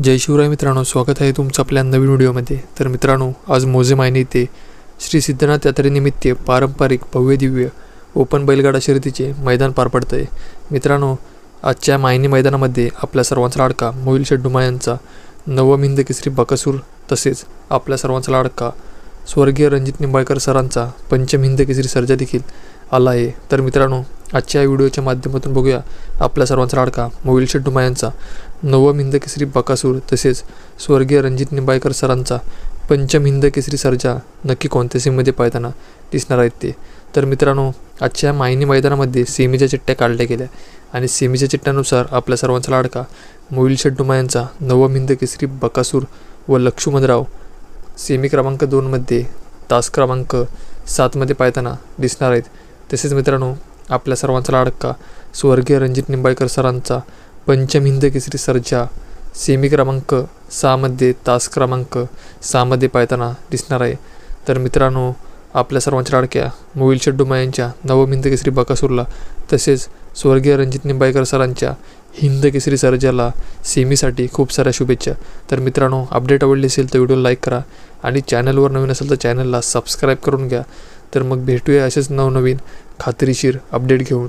जय शिवराय मित्रांनो स्वागत आहे तुमचं आपल्या नवीन व्हिडिओमध्ये. तर मित्रांनो आज मोजे मायने येथे श्री सिद्धनाथ यात्रेनिमित्त पारंपरिक भव्य दिव्य ओपन बैलगाडा शर्यतीचे मैदान पार पडतं आहे मित्रांनो आजच्या मायनी मैदानामध्ये आपल्या सर्वांचा लाडका मोहिल शेड्डुमा यांचा नवम हिंद केसरी बकासूर तसेच आपल्या सर्वांचा लाडका स्वर्गीय रणजित निंबाळकर सरांचा पंचम हिंद केसरी सर्जा देखील आला आहे. तर मित्रांनो आजच्या या व्हिडिओच्या माध्यमातून बघूया आपल्या सर्वांचा लाडका मोहिल शेड्डुमा यांचा. नवम हिंद केसरी बकासूर तसेच स्वर्गीय रणजित निंबाळकर सरांचा पंचम हिंद केसरी सर्जा नक्की कोणत्या सीममध्ये पाहताना दिसणार आहेत ते? तर मित्रांनो आजच्या मायनी मैदानामध्ये सेमीच्या चिठ्ठ्या काढल्या गेल्या आणि सेमीच्या चिठ्ठ्यानुसार आपल्या सर्वांचा लाडका मोहिल शेड्डुमा यांचा नवम हिंद केसरी बकासूर व लक्ष्मणराव सेमी क्रमांक दोनमध्ये तास क्रमांक सातमध्ये पाहताना दिसणार आहेत. तसेच मित्रांनो आपल्या सर्वांचा लाडका स्वर्गीय रणजित निंबाळकर सरांचा पंचम हिंद केसरी सर्जा सेमी क्रमांक सहामध्ये तास क्रमांक सहामध्ये पाहताना दिसणार आहे. तर मित्रांनो आपल्या सर्वांच्या लाडक्या मोविल शेड्डुमा यांच्या नवम हिंद केसरी बकासूरला तसेच स्वर्गीय रणजित निंबाळकर सरांच्या हिंद केसरी सर्जाला सेमीसाठी खूप साऱ्या शुभेच्छा. तर मित्रांनो अपडेट आवडली असेल तर व्हिडिओ लाईक करा आणि चॅनलवर नवीन असेल तर चॅनलला सबस्क्राईब करून घ्या. तर मग भेटूया असेच नवनवीन खात्रीशीर अपडेट घेऊन.